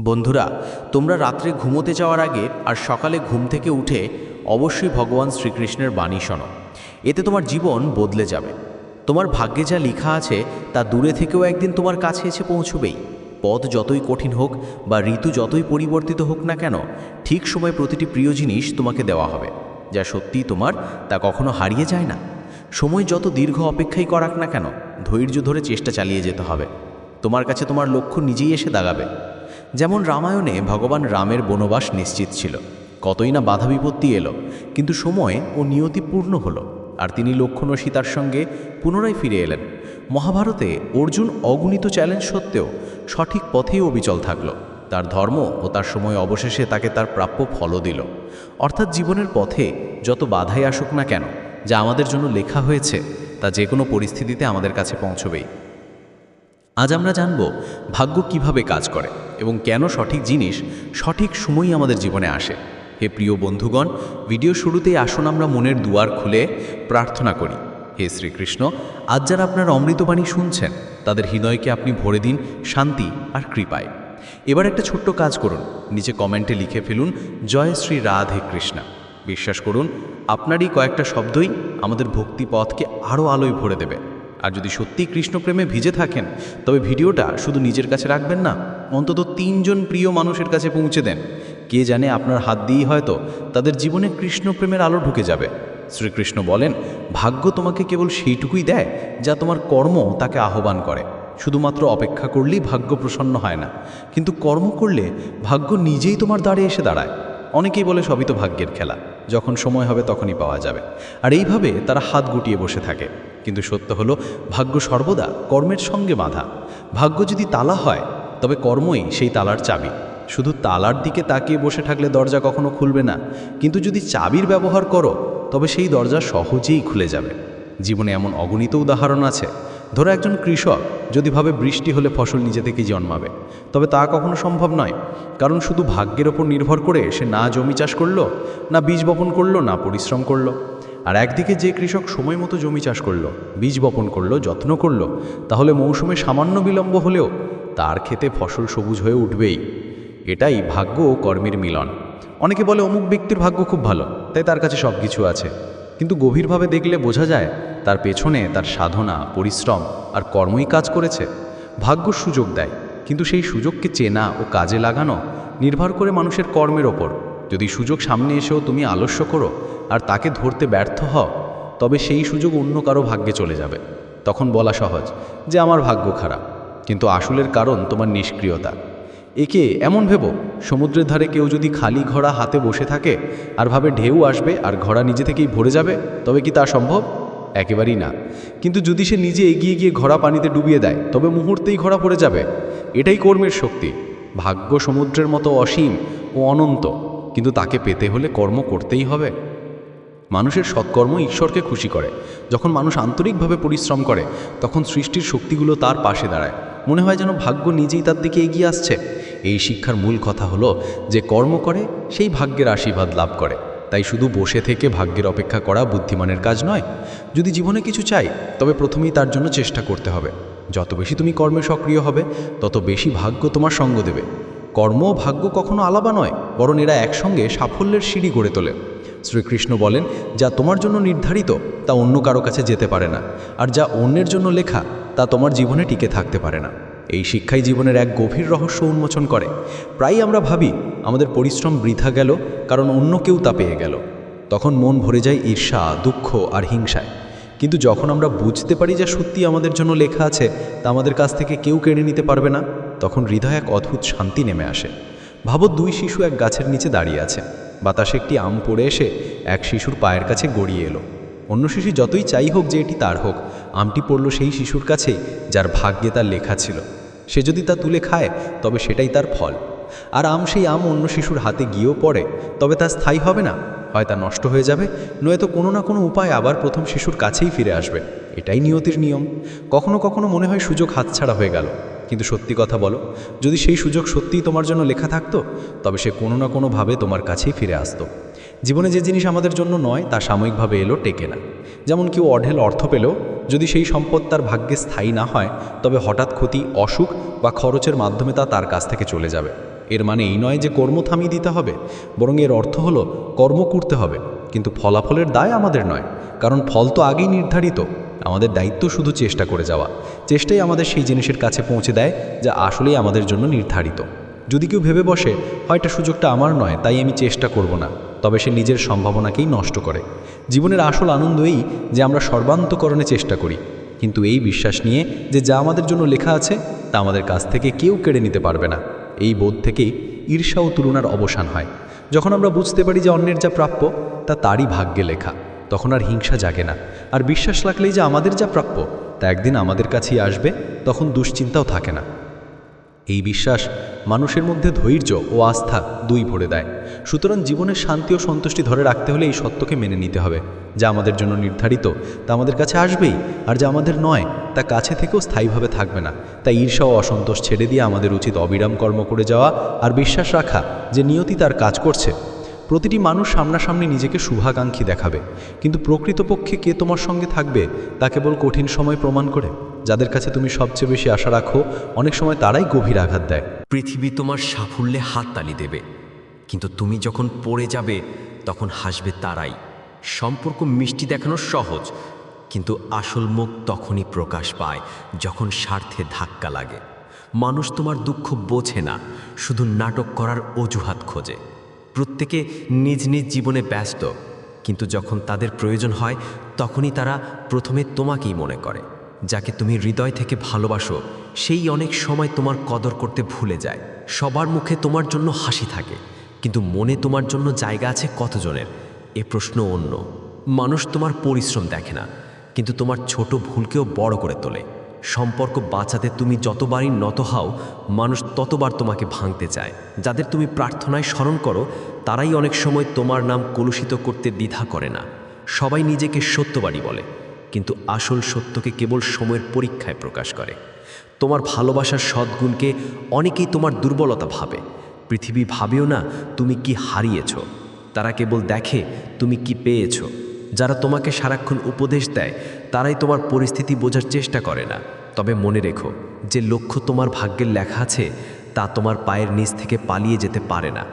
বন্ধুরা, তোমরা রাত্রে ঘুমোতে যাওয়ার আগে আর সকালে ঘুম থেকে উঠে অবশ্যই ভগবান শ্রীকৃষ্ণের বাণী শোনো। এতে তোমার জীবন বদলে যাবে। তোমার ভাগ্যে যা লেখা আছে, তা দূরে থেকেও একদিন তোমার কাছে এসে পৌঁছবেই। পথ যতই কঠিন হোক বা ঋতু যতই পরিবর্তিত হোক না কেন, ঠিক সময় প্রতিটি প্রিয় জিনিস তোমাকে দেওয়া হবে। যা সত্যিই তোমার, তা কখনো হারিয়ে যায় না। সময় যত দীর্ঘ অপেক্ষাই করাক না কেন, ধৈর্য ধরে চেষ্টা চালিয়ে যেতে হবে। তোমার কাছে তোমার লক্ষ্য নিজেই এসে দাগাবে। যেমন রামায়ণে ভগবান রামের বনবাস নিশ্চিত ছিল, কতই না বাধা বিপত্তি এলো, কিন্তু সময় ও নিয়তি পূর্ণ হলো, আর তিনি লক্ষণ ও সীতার সঙ্গে পুনরায় ফিরে এলেন। মহাভারতে অর্জুন অগণিত চ্যালেঞ্জ সত্ত্বেও সঠিক পথেই অবিচল থাকল। তার ধর্ম ও তার সময় অবশেষে তাকে তার প্রাপ্য ফলও দিল। অর্থাৎ জীবনের পথে যত বাধাই আসুক না কেন, যা আমাদের জন্য লেখা হয়েছে, তা যে কোনো পরিস্থিতিতে আমাদের কাছে পৌঁছবেই। আজ আমরা জানব ভাগ্য কীভাবে কাজ করে। এবং কেন সঠিক জিনিস সঠিক সময়ই আমাদের জীবনে আসে। হে প্রিয় বন্ধুগণ, ভিডিও শুরুতেই আসুন আমরা মনের দুয়ার খুলে প্রার্থনা করি। হে শ্রীকৃষ্ণ, আজ যারা আপনার অমৃতবাণী শুনছেন, তাদের হৃদয়কে আপনি ভরে দিন শান্তি আর কৃপায়। এবার একটা ছোট্ট কাজ করুন, নিচে কমেন্টে লিখে ফেলুন, জয় শ্রী রাধে কৃষ্ণা। বিশ্বাস করুন, আপনারই কয়েকটা শব্দই আমাদের ভক্তি পথকে আরও আলোয় ভরে দেবে। আর যদি সত্যি কৃষ্ণপ্রেমে ভিজে থাকেন, তবে ভিডিওটা শুধু নিজের কাছে রাখবেন না অন্তত তিনজন প্রিয় মানুষের কাছে পৌঁছে দেন। কে জানে আপনার হাত দিয়েই হয়তো তাদের জীবনে কৃষ্ণপ্রেমের আলো ঢুকে যাবে। শ্রীকৃষ্ণ বলেন, ভাগ্য তোমাকে কেবল সেইটুকুই দেয় যা তোমার কর্ম তাকে আহ্বান করে। শুধুমাত্র অপেক্ষা করলেই ভাগ্য প্রসন্ন হয় না। কিন্তু কর্ম করলে ভাগ্য নিজেই তোমার দ্বারে এসে দাঁড়ায়। অনেকেই বলে সবই তো ভাগ্যের খেলা। যখন সময় হবে তখনই পাওয়া যাবে। আর এইভাবে তারা হাত গুটিয়ে বসে থাকে। কিন্তু সত্য হলো, ভাগ্য সর্বদা কর্মের সঙ্গে বাঁধা। ভাগ্য যদি তালা হয় তবে কর্মই সেই তালার চাবি। শুধু তালার দিকে তাকিয়ে বসে থাকলে দরজা কখনো খুলবে না। কিন্তু যদি চাবির ব্যবহার করো, তবে সেই দরজা সহজেই খুলে যাবে। জীবনে এমন অগণিত উদাহরণ আছে। ধরো একজন কৃষক যদি ভাবে বৃষ্টি হলে ফসল নিজে থেকেই জন্মাবে। তবে তা কখনো সম্ভব নয়। কারণ শুধু ভাগ্যের ওপর নির্ভর করে সে না জমি চাষ করল, না বীজ বপন করল, না পরিশ্রম করল। আর একদিকে যে কৃষক সময় মতো জমি চাষ করল, বীজ বপন করল, যত্ন করল, তাহলে মৌসুমে সামান্য বিলম্ব হলেও তার ক্ষেতে ফসল সবুজ হয়ে উঠবেই। এটাই ভাগ্য ও কর্মের মিলন। অনেকে বলে অমুক ব্যক্তির ভাগ্য খুব ভালো, তাই তার কাছে সব কিছু আছে। কিন্তু গভীরভাবে দেখলে বোঝা যায়, তার পেছনে তার সাধনা, পরিশ্রম আর কর্মই কাজ করেছে। ভাগ্য সুযোগ দেয়, কিন্তু সেই সুযোগকে চেনা ও কাজে লাগানো নির্ভর করে মানুষের কর্মের ওপর। যদি সুযোগ সামনে এসেও তুমি আলস্য করো আর তাকে ধরতে ব্যর্থ হও, তবে সেই সুযোগ অন্য কারও ভাগ্যে চলে যাবে। তখন বলা সহজ যে আমার ভাগ্য খারাপ। কিন্তু আসলের কারণ তোমার নিষ্ক্রিয়তা। একে এমন ভেবো, সমুদ্রের ধারে কেউ যদি খালি ঘোড়া হাতে বসে থাকে আর ভাবে ঢেউ আসবে আর ঘোড়া নিজে থেকেই ভরে যাবে, তবে কি তা সম্ভব? একেবারেই না। কিন্তু যদি সে নিজে এগিয়ে গিয়ে ঘোড়া পানিতে ডুবিয়ে দেয়, তবে মুহূর্তেই ঘোড়া পড়ে যাবে। এটাই কর্মের শক্তি। ভাগ্য সমুদ্রের মতো অসীম ও অনন্ত, কিন্তু তাকে পেতে হলে কর্ম করতেই হবে। মানুষের সৎকর্ম ঈশ্বরকে খুশি করে। যখন মানুষ আন্তরিকভাবে পরিশ্রম করে, তখন সৃষ্টির শক্তিগুলো তার পাশে দাঁড়ায়। মনে হয় যেন ভাগ্য নিজেই তার দিকে এগিয়ে আসছে। এই শিক্ষার মূল কথা হলো যে কর্ম করে, সেই ভাগ্যের আশীর্বাদ লাভ করে। তাই শুধু বসে থেকে ভাগ্যের অপেক্ষা করা বুদ্ধিমানের কাজ নয়। যদি জীবনে কিছু চাই, তবে প্রথমেই তার জন্য চেষ্টা করতে হবে। যত বেশি তুমি কর্মে সক্রিয় হবে, তত বেশি ভাগ্য তোমার সঙ্গ দেবে। কর্ম ভাগ্য কখনো আলাদা নয়, বরং এরা একসঙ্গে সাফল্যের সিঁড়ি গড়ে তোলে। শ্রীকৃষ্ণ বলেন, যা তোমার জন্য নির্ধারিত, তা অন্য কারও কাছে যেতে পারে না। আর যা অন্যের জন্য লেখা, তা তোমার জীবনে টিকে থাকতে পারে না। এই শিক্ষাই জীবনের এক গভীর রহস্য উন্মোচন করে। প্রায়ই আমরা ভাবি, আমাদের পরিশ্রম বৃথা গেল, কারণ অন্য কেউ তা পেয়ে গেল। তখন মন ভরে যায় ঈর্ষা, দুঃখ আর হিংসায়। কিন্তু যখন আমরা বুঝতে পারি যে সত্যি আমাদের জন্য লেখা আছে, তা আমাদের কাছ থেকে কেউ কেড়ে নিতে পারবে না, তখন হৃদয় এক অদ্ভুত শান্তি নেমে আসে। ভাবো দুই শিশু এক গাছের নিচে দাঁড়িয়ে আছে। বাতাসে একটি আম পড়ে এসে এক শিশুর পায়ের কাছে গড়িয়ে এলো। অন্য শিশু যতই চাই হোক যে এটি তার হোক, আমটি পড়ল সেই শিশুর কাছেই যার ভাগ্যে তার লেখা ছিল। সে যদি তা তুলে খায়, তবে সেটাই তার ফল। আর আম সেই আম অন্য শিশুর হাতে গিয়েও পড়ে, তবে তা স্থায়ী হবে না। হয় তা নষ্ট হয়ে যাবে, নয়তো কোনো না কোনো উপায় আবার প্রথম শিশুর কাছেই ফিরে আসবে। এটাই নিয়তির নিয়ম। কখনো কখনো মনে হয় সুযোগ হাতছাড়া হয়ে গেল। কিন্তু সত্যি কথা বলো, যদি সেই সুযোগ সত্যিই তোমার জন্য লেখা থাকতো, তবে সে কোনো না কোনোভাবে তোমার কাছেই ফিরে আসতো। জীবনে যে জিনিস আমাদের জন্য নয়, তা সাময়িকভাবে এলো টেকে না। যেমন কেউ অঢেল অর্থ পেলেও যদি সেই সম্পদ তার ভাগ্যে স্থায়ী না হয়, তবে হঠাৎ ক্ষতি, অসুখ বা খরচের মাধ্যমে তা তার কাছ থেকে চলে যাবে। এর মানে এই নয় যে কর্ম থামিয়ে দিতে হবে, বরং এর অর্থ হলো কর্ম করতে হবে, কিন্তু ফলাফলের দায় আমাদের নয়, কারণ ফল তো আগেই নির্ধারিত। আমাদের দায়িত্ব শুধু চেষ্টা করে যাওয়া। চেষ্টাই আমাদের সেই জিনিসের কাছে পৌঁছে দেয় যা আসলেই আমাদের জন্য নির্ধারিত। যদি কেউ ভেবে বসে, হয়টা সুযোগটা আমার নয়, তাই আমি চেষ্টা করব না। তবে সে নিজের সম্ভাবনাকেই নষ্ট করে। জীবনের আসল আনন্দ এই যে আমরা সর্বান্তকরণে চেষ্টা করি। কিন্তু এই বিশ্বাস নিয়ে যে যা আমাদের জন্য লেখা আছে, তা আমাদের কাছ থেকে কেউ কেড়ে নিতে পারবে না। এই বোধ থেকেই ঈর্ষা ও তুলনার অবসান হয়। যখন আমরা বুঝতে পারি যে অন্যের যা প্রাপ্য, তা তারই ভাগ্যে লেখা, তখন আর হিংসা জাগে না। আর বিশ্বাস রাখলেই যে আমাদের যা প্রাপ্য, তা একদিন আমাদের কাছেই আসবে, তখন দুশ্চিন্তাও থাকে না। এই বিশ্বাস মানুষের মধ্যে ধৈর্য ও আস্থা দুই ভরে দেয়। সুতরাং জীবনের শান্তি ও সন্তুষ্টি ধরে রাখতে হলে এই সত্যকে মেনে নিতে হবে, যা আমাদের জন্য নির্ধারিত, তা আমাদের কাছে আসবেই, আর যা আমাদের নয়, তা কাছে থেকেও স্থায়ীভাবে থাকবে না। তাই ঈর্ষা ও অসন্তোষ ছেড়ে দিয়ে আমাদের উচিত অবিরাম কর্ম করে যাওয়া আর বিশ্বাস রাখা, যে নিয়তি তার কাজ করছে প্রতিটি মানুষ সামনাসামনি নিজেকে শুভাকাঙ্ক্ষী দেখাবে। কিন্তু প্রকৃতপক্ষে কে তোমার সঙ্গে থাকবে, তা কেবল কঠিন সময় প্রমাণ করে। যাদের কাছে তুমি সবচেয়ে বেশি আশা রাখো, অনেক সময় তারাই গভীর আঘাত দেয়। পৃথিবী তোমার সাফল্যে হাততালি দেবে। কিন্তু তুমি যখন পড়ে যাবে, তখন হাসবে তারাই। সম্পর্ক মিষ্টি দেখানো সহজ, কিন্তু আসল মুখ তখনই প্রকাশ পায়, যখন স্বার্থে ধাক্কা লাগে। মানুষ তোমার দুঃখ বোঝে না, শুধু নাটক করার অজুহাত খোঁজে। প্রত্যেকে নিজ নিজ জীবনে ব্যস্ত। কিন্তু যখন তাদের প্রয়োজন হয়, তখনই তারা প্রথমে তোমাকেই মনে করে, যাকে তুমি হৃদয় থেকে ভালোবাসো। সেই অনেক সময় তোমার কদর করতে ভুলে যায়। সবার মুখে তোমার জন্য হাসি থাকে, কিন্তু মনে তোমার জন্য জায়গা আছে কতজনের? এ প্রশ্ন অন্য। মানুষ তোমার পরিশ্রম দেখে না, কিন্তু তোমার ছোট ভুলকেও বড় করে তোলে। সম্পর্ক বাঁচাতে তুমি যতবারই নত হও, মানুষ ততবার তোমাকে ভাঙতে চায়। যাদের তুমি প্রার্থনায় স্মরণ করো, তারাই অনেক সময় তোমার নাম কলুষিত করতে দ্বিধা করে না। সবাই নিজেকে সত্যবাদী বলে, কিন্তু আসল সত্যকে কেবল সময়ের পরীক্ষায় প্রকাশ করে। তোমার ভালোবাসার সদ্গুণকে অনেকেই তোমার দুর্বলতা ভাবে। পৃথিবী ভাবেও না তুমি কি হারিয়েছ, তারা কেবল দেখে তুমি কি পেয়েছ। যারা তোমাকে সারাক্ষণ উপদেশ দেয়, তারাই তোমার পরিস্থিতি বোঝার চেষ্টা করে না। তবে মনে রেখো, যে লক্ষ্য তোমার ভাগ্যের লেখা আছে, তা তোমার পায়ের নিচ থেকে পালিয়ে যেতে পারে না।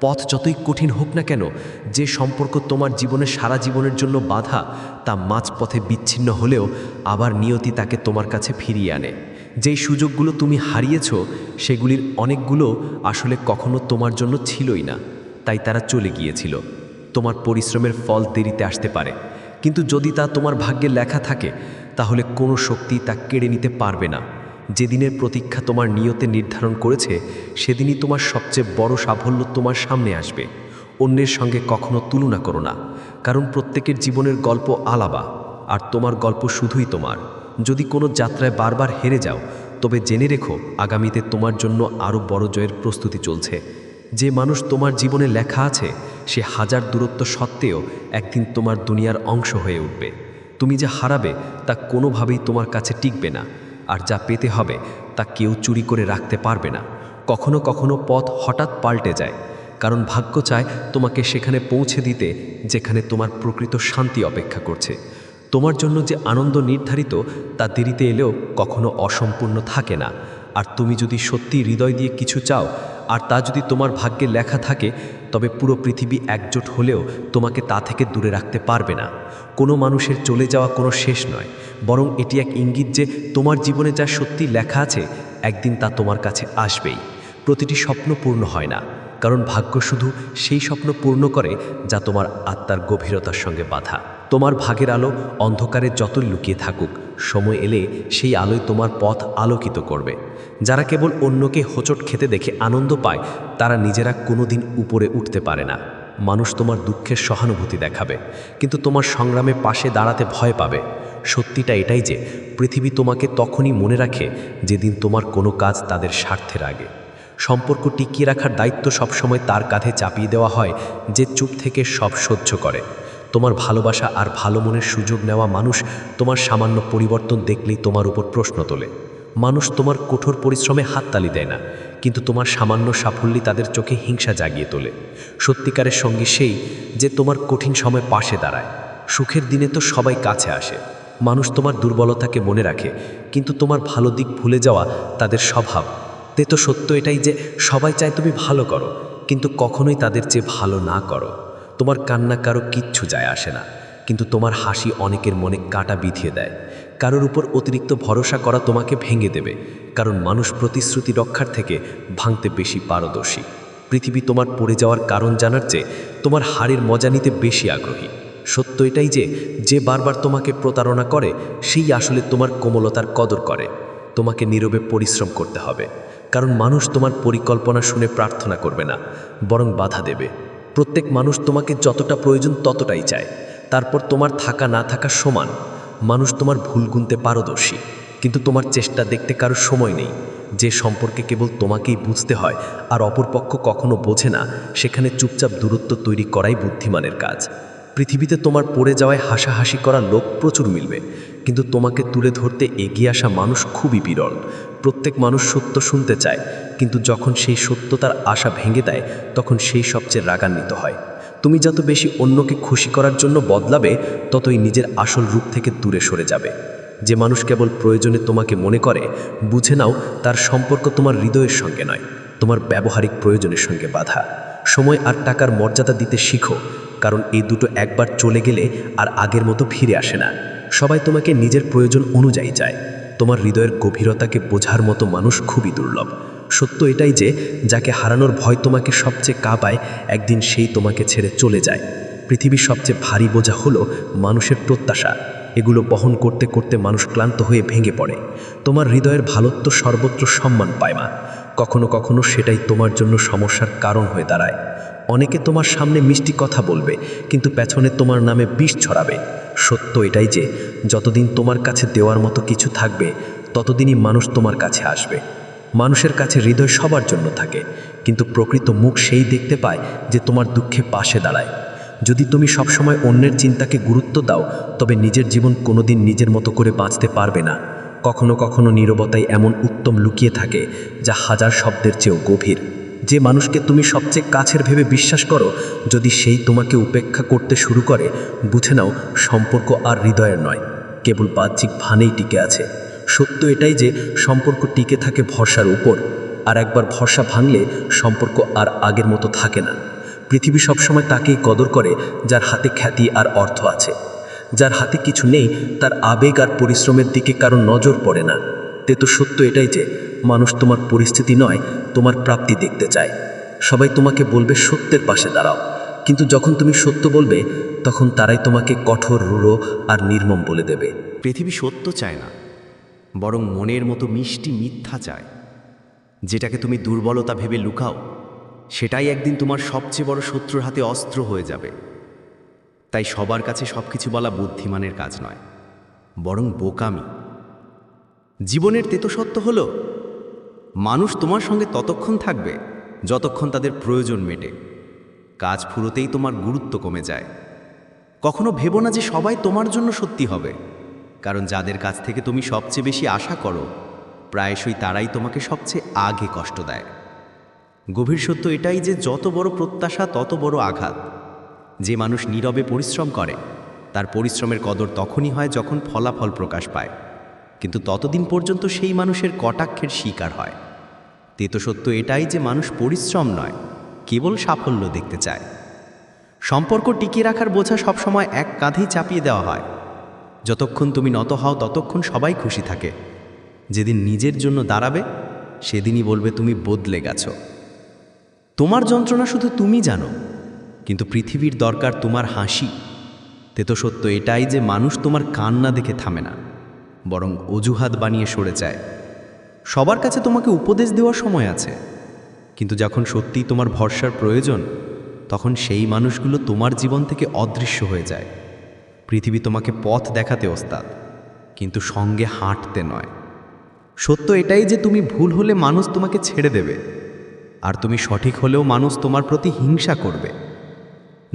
পথ যতই কঠিন হোক না কেন, যে সম্পর্ক তোমার জীবনে সারা জীবনের জন্য বাধা, তা মাঝপথে বিচ্ছিন্ন হলেও আবার নিয়তি তাকে তোমার কাছে ফিরিয়ে আনে। যেই সুযোগগুলো তুমি হারিয়েছ, সেগুলির অনেকগুলো আসলে কখনো তোমার জন্য ছিলই না, তাই তারা চলে গিয়েছিল। তোমার পরিশ্রমের ফল দেরিতে আসতে পারে। কিন্তু যদি তা তোমার ভাগ্যে লেখা থাকে, তাহলে কোনো শক্তি তা কেড়ে নিতে পারবে না। যেদিনের প্রতীক্ষা তোমার নিয়তে নির্ধারণ করেছে, সেদিনই তোমার সবচেয়ে বড় সাফল্য তোমার সামনে আসবে। অন্যের সঙ্গে কখনো তুলনা করো না, কারণ প্রত্যেকের জীবনের গল্প আলাবা আর তোমার গল্প শুধুই তোমার। যদি কোনো যাত্রায় বারবার হেরে যাও, তবে জেনে রেখো, আগামীতে তোমার জন্য আরও বড় জয়ের প্রস্তুতি চলছে। যে মানুষ তোমার জীবনে লেখা আছে সে হাজার দূরত্ব সত্ত্বেও একদিন তোমার দুনিয়ার অংশ হয়ে উঠবে। তুমি যা হারাবে, তা কোনোভাবেই তোমার কাছে টিকবে না। আর যা পেতে হবে, তা কেউ চুরি করে রাখতে পারবে না। কখনো কখনো পথ হঠাৎ পাল্টে যায়। কারণ ভাগ্য চায় তোমাকে সেখানে পৌঁছে দিতে, যেখানে তোমার প্রকৃত শান্তি অপেক্ষা করছে। তোমার জন্য যে আনন্দ নির্ধারিত, তা দেরিতে এলেও কখনো অসম্পূর্ণ থাকে না। আর তুমি যদি সত্যি হৃদয় দিয়ে কিছু চাও, আর তা যদি তোমার ভাগ্যে লেখা থাকে তবে পুরো পৃথিবী একজোট হলেও তোমাকে তা থেকে দূরে রাখতে পারবে না। কোনো মানুষের চলে যাওয়া কোনো শেষ নয়, বরং এটি এক ইঙ্গিত যে তোমার জীবনে যা সত্যি লেখা আছে, একদিন তা তোমার কাছে আসবেই। প্রতিটি স্বপ্ন পূর্ণ হয় না, কারণ ভাগ্য শুধু সেই স্বপ্ন পূর্ণ করে যা তোমার আত্মার গভীরতার সঙ্গে বাধা। তোমার ভাগের আলো অন্ধকারে যত লুকিয়ে থাকুক, সময় এলে সেই আলোয় তোমার পথ আলোকিত করবে। যারা কেবল অন্যকে হোঁচট খেতে দেখে আনন্দ পায়, তারা নিজেরা কোনোদিন উপরে উঠতে পারে না। মানুষ তোমার দুঃখের সহানুভূতি দেখাবে, কিন্তু তোমার সংগ্রামে পাশে দাঁড়াতে ভয় পাবে। সত্যিটা এটাই যে, পৃথিবী তোমাকে তখনই মনে রাখে যেদিন তোমার কোনো কাজ তাদের স্বার্থের আগে। সম্পর্ক টিকিয়ে রাখার দায়িত্ব সবসময় তার কাঁধে চাপিয়ে দেওয়া হয়, যে চুপ থেকে সব সহ্য করে। তোমার ভালোবাসা আর ভালো মনের সুযোগ নেওয়া মানুষ তোমার সামান্য পরিবর্তন দেখলেই তোমার উপর প্রশ্ন তোলে। মানুষ তোমার কঠোর পরিশ্রমে হাততালি দেয় না, কিন্তু তোমার সামান্য সাফল্যই তাদের চোখে হিংসা জাগিয়ে তোলে। সত্যিকারের সঙ্গী সেই যে তোমার কঠিন সময় পাশে দাঁড়ায়। সুখের দিনে তো সবাই কাছে আসে। মানুষ তোমার দুর্বলতাকে মনে রাখে, কিন্তু তোমার ভালো দিক ভুলে যাওয়া তাদের স্বভাব। তে তো সত্য এটাই যে সবাই চায় তুমি ভালো করো, কিন্তু কখনোই তাদের চেয়ে ভালো না করো। তোমার কান্না কারও কিচ্ছু যায় আসে না, কিন্তু তোমার হাসি অনেকের মনে কাটা বিধিয়ে দেয়। কারোর উপর অতিরিক্ত ভরসা করা তোমাকে ভেঙে দেবে, কারণ মানুষ প্রতিশ্রুতি রক্ষার থেকে ভাঙতে বেশি পারদর্শী। পৃথিবী তোমার পড়ে যাওয়ার কারণ জানার চেয়ে তোমার হারের মজা নিতে বেশি আগ্রহী। সত্য এটাই যে যে বারবার তোমাকে প্রতারণা করে, সেই আসলে তোমার কোমলতার কদর করে। তোমাকে নীরবে পরিশ্রম করতে হবে, কারণ মানুষ তোমার পরিকল্পনা শুনে প্রার্থনা করবে না, বরং বাধা দেবে। প্রত্যেক মানুষ তোমাকে যতটা প্রয়োজন ততটাই চায়। তারপর তোমার থাকা না থাকা সমান। মানুষ তোমার ভুল গুনতে পারদর্শী। কিন্তু তোমার চেষ্টা দেখতে কারও সময় নেই। যে সম্পর্কে কেবল তোমাকেই বুঝতে হয় আর অপরপক্ষ কখনো বোঝে না, সেখানে চুপচাপ দূরত্ব তৈরি করাই বুদ্ধিমানের কাজ। পৃথিবীতে তোমার পড়ে যাওয়ায় হাসাহাসি করা লোক প্রচুর মিলবে। কিন্তু তোমাকে তুলে ধরতে এগিয়ে আসা মানুষ খুবই বিরল। প্রত্যেক মানুষ সত্য শুনতে চায়, কিন্তু যখন সেই সত্য তার আশা ভেঙে দেয়, তখন সেই সবচেয়ে রাগান্বিত হয়। তুমি যত বেশি অন্যকে খুশি করার জন্য বদলাবে, ততই নিজের আসল রূপ থেকে দূরে সরে যাবে। যে মানুষ কেবল প্রয়োজনে তোমাকে মনে করে, বুঝে নাও তার সম্পর্ক তোমার হৃদয়ের সঙ্গে নয়, তোমার ব্যবহারিক প্রয়োজনের সঙ্গে বাধা। সময় আর টাকার মর্যাদা দিতে শিখো, কারণ এই দুটো একবার চলে গেলে আর আগের মতো ফিরে আসে না। সবাই তোমাকে নিজের প্রয়োজন অনুযায়ী চায়। তোমার হৃদয়ের গভীরতাকে বোঝার মতো মানুষ খুবই দুর্লভ। সত্য এটাই যে, যাকে হারানোর ভয় তোমাকে সবচেয়ে কাঁপায়, একদিন সেই তোমাকে ছেড়ে চলে যায়। পৃথিবীর সবচেয়ে ভারী বোঝা হলো মানুষের প্রত্যাশা। এগুলো বহন করতে করতে মানুষ ক্লান্ত হয়ে ভেঙে পড়ে। তোমার হৃদয়ের ভালোত্ব সর্বত্র সম্মান পায় মা। কখনো কখনো সেটাই তোমার জন্য সমস্যার কারণ হয়ে দাঁড়ায়। অনেকে তোমার সামনে মিষ্টি কথা বলবে, কিন্তু পেছনে তোমার নামে বিষ ছড়াবে। সত্য এটাই যে, যতদিন তোমার কাছে দেওয়ার মতো কিছু থাকবে, ততদিনই মানুষ তোমার কাছে আসবে। মানুষের কাছে হৃদয় সবার জন্য থাকে, কিন্তু প্রকৃত মুখ সেই দেখতে পায় যে তোমার দুঃখে পাশে দাঁড়ায়। যদি তুমি সবসময় অন্যের চিন্তাকে গুরুত্ব দাও, তবে নিজের জীবন কোনোদিন নিজের মতো করে বাঁচতে পারবে না। কখনো কখনো নীরবতায় এমন উত্তম লুকিয়ে থাকে, যা হাজার শব্দের চেয়েও গভীর। যে মানুষকে তুমি সবচেয়ে কাছের ভেবে বিশ্বাস করো, যদি সেই তোমাকে উপেক্ষা করতে শুরু করে, বুঝে নাও সম্পর্ক আর হৃদয়ের নয়, কেবল বাহ্যিক ভানেই টিকে আছে। সত্য এটাই যে সম্পর্ক টিকে থাকে ভরসার উপর, আর একবার ভরসা ভাঙলে সম্পর্ক আর আগের মতো থাকে না। পৃথিবী সবসময় তাকেই কদর করে, যার হাতে খ্যাতি আর অর্থ আছে। যার হাতে কিছু নেই, তার আবেগ আর পরিশ্রমের দিকে কারও নজর পড়ে না। তে তো সত্য এটাই যে, মানুষ তোমার পরিস্থিতি নয়, তোমার প্রাপ্তি দেখতে চায়। সবাই তোমাকে বলবে সত্যের পাশে দাঁড়াও। কিন্তু যখন তুমি সত্য বলবে, তখন তারাই তোমাকে কঠোর, রূঢ় আর নির্মম বলে দেবে। পৃথিবী সত্য চায় না, বরং মনের মতো মিষ্টি মিথ্যা চায়। যেটাকে তুমি দুর্বলতা ভেবে লুকাও, সেটাই একদিন তোমার সবচেয়ে বড় শত্রুর হাতে অস্ত্র হয়ে যাবে। তাই সবার কাছে সব কিছু বলা বুদ্ধিমানের কাজ নয়, বরং বোকামি। জীবনের তেতো সত্য হলো, মানুষ তোমার সঙ্গে ততক্ষণ থাকবে যতক্ষণ তাদের প্রয়োজন মেটে। কাজ ফুরোতেই তোমার গুরুত্ব কমে যায়। কখনো ভেবো না যে সবাই তোমার জন্য সত্যি হবে, কারণ যাদের কাছ থেকে তুমি সবচেয়ে বেশি আশা করো, প্রায়শই তারাই তোমাকে সবচেয়ে আগে কষ্ট দেয়। গভীর সত্য এটাই যে যত বড় প্রত্যাশা, তত বড় আঘাত। যে মানুষ নীরবে পরিশ্রম করে, তার পরিশ্রমের কদর তখনই হয় যখন ফলাফল প্রকাশ পায়। কিন্তু ততদিন পর্যন্ত সেই মানুষের কটাক্ষের শিকার হয়। তেতো সত্য এটাই যে মানুষ পরিশ্রম নয়, কেবল সাফল্য দেখতে চায়। সম্পর্ক টিকিয়ে রাখার বোঝা সবসময় এক কাঁধেই চাপিয়ে দেওয়া হয়। যতক্ষণ তুমি নত হও, ততক্ষণ সবাই খুশি থাকে। যেদিন নিজের জন্য দাঁড়াবে, সেদিনই বলবে তুমি বদলে গেছো। তোমার যন্ত্রণা শুধু তুমি জানো, কিন্তু পৃথিবীর দরকার তোমার হাসি। তেতো সত্য এটাই যে মানুষ তোমার কান্না দেখে থামে না। বরং অজুহাত বানিয়ে সরে যায়। সবার কাছে তোমাকে উপদেশ দেওয়ার সময় আছে। কিন্তু যখন সত্যিই তোমার ভরসার প্রয়োজন, তখন সেই মানুষগুলো তোমার জীবন থেকে অদৃশ্য হয়ে যায়। পৃথিবী তোমাকে পথ দেখাতে ওস্তাদ, কিন্তু সঙ্গে হাঁটতে নয়। সত্য এটাই যে তুমি ভুল হলে মানুষ তোমাকে ছেড়ে দেবে, আর তুমি সঠিক হলেও মানুষ তোমার প্রতি হিংসা করবে।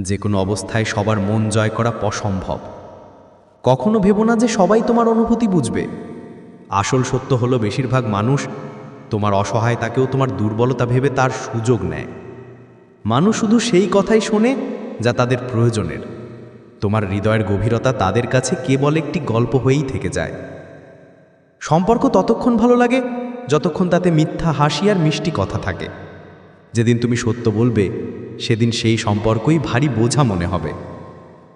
যে কোনো অবস্থায় সবার মন জয় করা অসম্ভব। কখনো ভেবো না যে সবাই তোমার অনুভূতি বুঝবে। আসল সত্য হলো বেশিরভাগ মানুষ তোমার অসহায়তাকেও তোমার দুর্বলতা ভেবে তার সুযোগ নেয়। মানুষ শুধু সেই কথাই শোনে যা তাদের প্রয়োজনের। তোমার হৃদয়ের গভীরতা তাদের কাছে কেবল একটি গল্প হয়েই থেকে যায়। সম্পর্ক ততক্ষণ ভালো লাগে যতক্ষণ তাতে মিথ্যা, হাসি আর মিষ্টি কথা থাকে। যেদিন তুমি সত্য বলবে, সেদিন সেই সম্পর্কই ভারী বোঝা মনে হবে।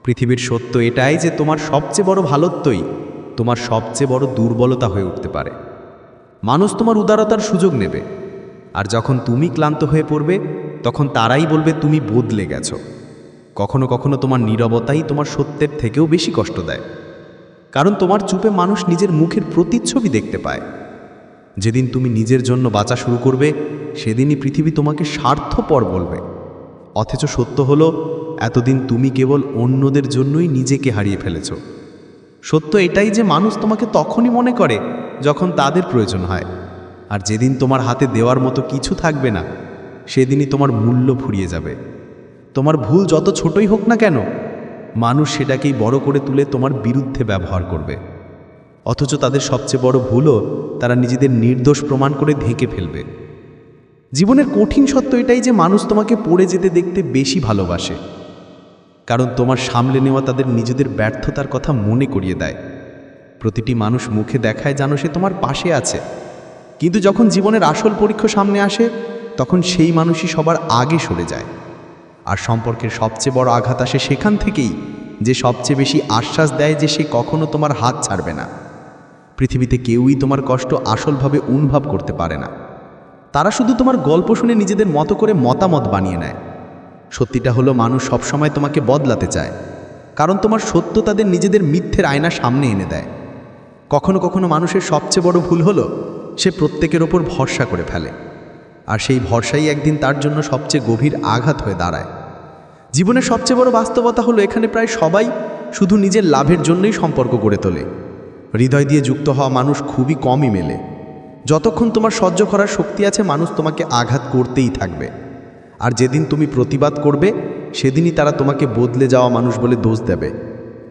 পৃথিবীর সত্য এটাই যে তোমার সবচেয়ে বড় ভালোত্বই তোমার সবচেয়ে বড় দুর্বলতা হয়ে উঠতে পারে। মানুষ তোমার উদারতার সুযোগ নেবে। আর যখন তুমি ক্লান্ত হয়ে পড়বে, তখন তারাই বলবে তুমি বদলে গেছো। কখনো কখনো তোমার নীরবতাই তোমার সত্যের থেকেও বেশি কষ্ট দেয়। কারণ তোমার চুপে মানুষ নিজের মুখের প্রতিচ্ছবি দেখতে পায়। যেদিন তুমি নিজের জন্য বাঁচা শুরু করবে, সেদিনই পৃথিবী তোমাকে স্বার্থপর বলবে। অথচ সত্য হলো এতদিন তুমি কেবল অন্যদের জন্যই নিজেকে হারিয়ে ফেলেছ। সত্য এটাই যে মানুষ তোমাকে তখনই মনে করে যখন তাদের প্রয়োজন হয়। আর যেদিন তোমার হাতে দেওয়ার মতো কিছু থাকবে না, সেদিনই তোমার মূল্য ফুরিয়ে যাবে। তোমার ভুল যত ছোটই হোক না কেন, মানুষ সেটাকেই বড় করে তুলে তোমার বিরুদ্ধে ব্যবহার করবে। অথচ তাদের সবচেয়ে বড় ভুলও তারা নিজেদের নির্দোষ প্রমাণ করে ঢেকে ফেলবে। জীবনের কঠিন সত্য এটাই যে মানুষ তোমাকে পড়ে যেতে দেখতে বেশি ভালোবাসে। কারণ তোমার সামলে নেওয়া তাদের নিজেদের ব্যর্থতার কথা মনে করিয়ে দেয়। প্রতিটি মানুষ মুখে দেখায় জানো সে তোমার পাশে আছে। কিন্তু যখন জীবনের আসল পরীক্ষা সামনে আসে, তখন সেই মানুষই সবার আগে সরে যায়। আর সম্পর্কের সবচেয়ে বড় আঘাত আসে সেখান থেকেই, যে সবচেয়ে বেশি আশ্বাস দেয় যে সে কখনো তোমার হাত ছাড়বে না। পৃথিবীতে কেউই তোমার কষ্ট আসলভাবে অনুভব করতে পারে না। তারা শুধু তোমার গল্প শুনে নিজেদের মতো করে মতামত বানিয়ে নেয়। সত্যিটা হলো মানুষ সবসময় তোমাকে বদলাতে চায়, কারণ তোমার সত্য তাদের নিজেদের মিথ্যের আয়না সামনে এনে দেয়। কখনো কখনো মানুষের সবচেয়ে বড় ভুল হলো সে প্রত্যেকের ওপর ভরসা করে ফেলে, আর সেই ভরসাই একদিন তার জন্য সবচেয়ে গভীর আঘাত হয়ে দাঁড়ায়। জীবনের সবচেয়ে বড় বাস্তবতা হলো এখানে প্রায় সবাই শুধু নিজের লাভের জন্যই সম্পর্ক গড়ে তোলে। হৃদয় দিয়ে যুক্ত হওয়া মানুষ খুবই কমই মেলে। যতক্ষণ তোমার সহ্য করার শক্তি আছে, মানুষ তোমাকে আঘাত করতেই থাকবে। আর যেদিন তুমি প্রতিবাদ করবে, সেদিনই তারা তোমাকে বদলে যাওয়া মানুষ বলে দোষ দেবে।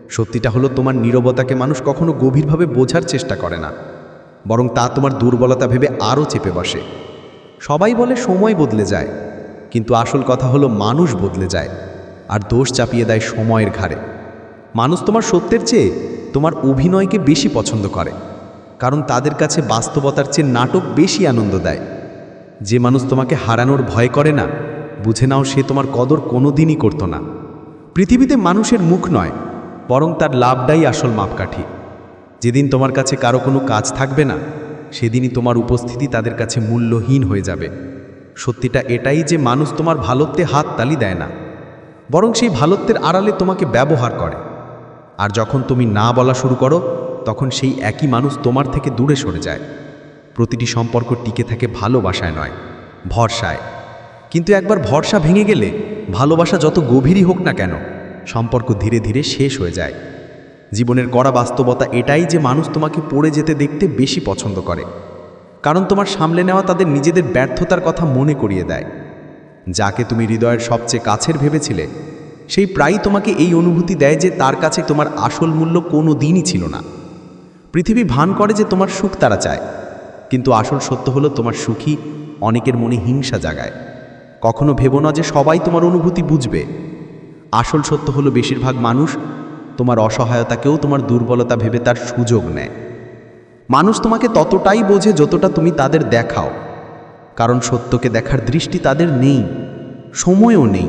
সত্যিটা হলো, তোমার নীরবতাকে মানুষ কখনো গভীরভাবে বোঝার চেষ্টা করে না। বরং তা তোমার দুর্বলতা ভেবে আরও চেপে বসে। সবাই বলে, সময় বদলে যায়। কিন্তু আসল কথা হলো, মানুষ বদলে যায়, আর দোষ চাপিয়ে দেয় সময়ের ঘাড়ে। মানুষ তোমার সত্যের চেয়ে তোমার অভিনয়কে বেশি পছন্দ করে, কারণ তাদের কাছে বাস্তবতার চেয়ে নাটক বেশি আনন্দ দেয়। যে মানুষ তোমাকে হারানোর ভয় করে না বুঝে নাও সে তোমার কদর কোনো দিনই করতো না। পৃথিবীতে মানুষের মুখ নয়, বরং তার লাভটাই আসল মাপকাঠি। যেদিন তোমার কাছে কারও কোনো কাজ থাকবে না, সেদিনই তোমার উপস্থিতি তাদের কাছে মূল্যহীন হয়ে যাবে। সত্যিটা এটাই যে মানুষ তোমার ভালোত্বে হাত তালি দেয় না, বরং সেই ভালোত্বের আড়ালে তোমাকে ব্যবহার করে। আর যখন তুমি না বলা শুরু করো, তখন সেই একই মানুষ তোমার থেকে দূরে সরে যায়। প্রতিটি সম্পর্ক টিকে থাকে ভালোবাসায় নয়, ভরসায়। কিন্তু একবার ভরসা ভেঙে গেলে ভালোবাসা যত গভীরই হোক না কেন, সম্পর্ক ধীরে ধীরে শেষ হয়ে যায়। জীবনের কড়া বাস্তবতা এটাই যে মানুষ তোমাকে পড়ে যেতে দেখতে বেশি পছন্দ করে। কারণ তোমার সামলে নেওয়া তাদের নিজেদের ব্যর্থতার কথা মনে করিয়ে দেয়। যাকে তুমি হৃদয়ের সবচেয়ে কাছের ভেবেছিলে, সেই প্রায়ই তোমাকে এই অনুভূতি দেয় যে তার কাছে তোমার আসল মূল্য কোনো দিনই ছিল না। পৃথিবী ভান করে যে তোমার সুখ তারা চায়, কিন্তু আসল সত্য হলো তোমার সুখী অনেকের মনে হিংসা জাগায়। কখনো ভেবো না যে সবাই তোমার অনুভূতি বুঝবে। আসল সত্য হলো বেশিরভাগ মানুষ তোমার অসহায়তাকেও তোমার দুর্বলতা ভেবে তার সুযোগ নেয়। মানুষ তোমাকে ততটাই বোঝে যতটা তুমি তাদের দেখাও। কারণ সত্যকে দেখার দৃষ্টি তাদের নেই, সময়ও নেই।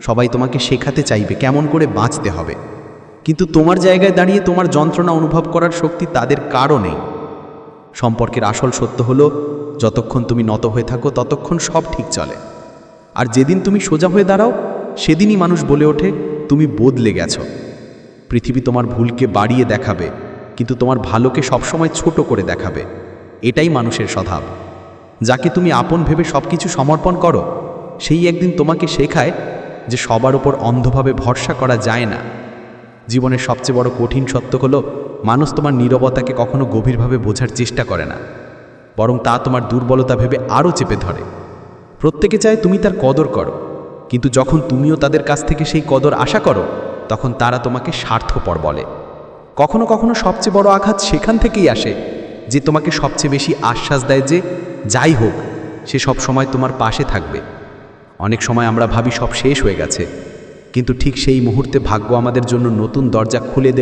সবাই তোমাকে শেখাতে চাইবে, কেমন করে বাঁচতে হবে। কিন্তু তোমার জায়গায় দাঁড়িয়ে তোমার যন্ত্রণা অনুভব করার শক্তি তাদের কারও নেই। সম্পর্কের আসল সত্য হলো, যতক্ষণ তুমি নত হয়ে থাকো, ততক্ষণ সব ঠিক চলে। আর যেদিন তুমি সোজা হয়ে দাঁড়াও, সেদিনই মানুষ বলে ওঠে, তুমি বদলে গেছ। পৃথিবী তোমার ভুলকে বাড়িয়ে দেখাবে, কিন্তু তোমার ভালোকে সবসময় ছোট করে দেখাবে। এটাই মানুষের স্বভাব। যাকে তুমি আপন ভেবে সব কিছু সমর্পণ করো, সেই একদিন তোমাকে শেখায় যে সবার ওপর অন্ধভাবে ভরসা করা যায় না। জীবনের সবচেয়ে বড় কঠিন সত্য হলো, মানুষ তোমার নীরবতাকে কখনো গভীরভাবে বোঝার চেষ্টা করে না, বরং তা তোমার দুর্বলতা ভেবে আরও চেপে ধরে। প্রত্যেকে চায় তুমি তার কদর করো। কিন্তু যখন তুমিও তাদের কাছ থেকে সেই কদর আশা করো, তখন তারা তোমাকে স্বার্থপর বলে। কখনো কখনো সবচেয়ে বড় আঘাত সেখান থেকেই আসে যে তোমাকে সবচেয়ে বেশি আশ্বাস দেয় যে, যাই হোক, সে সব সময় তোমার পাশে থাকবে। অনেক সময় আমরা ভাবি সব শেষ হয়ে গেছে। কিন্তু ঠিক সেই মুহূর্তে ভাগ্য আমাদের জন্য নতুন দরজা খুলে দেওয়া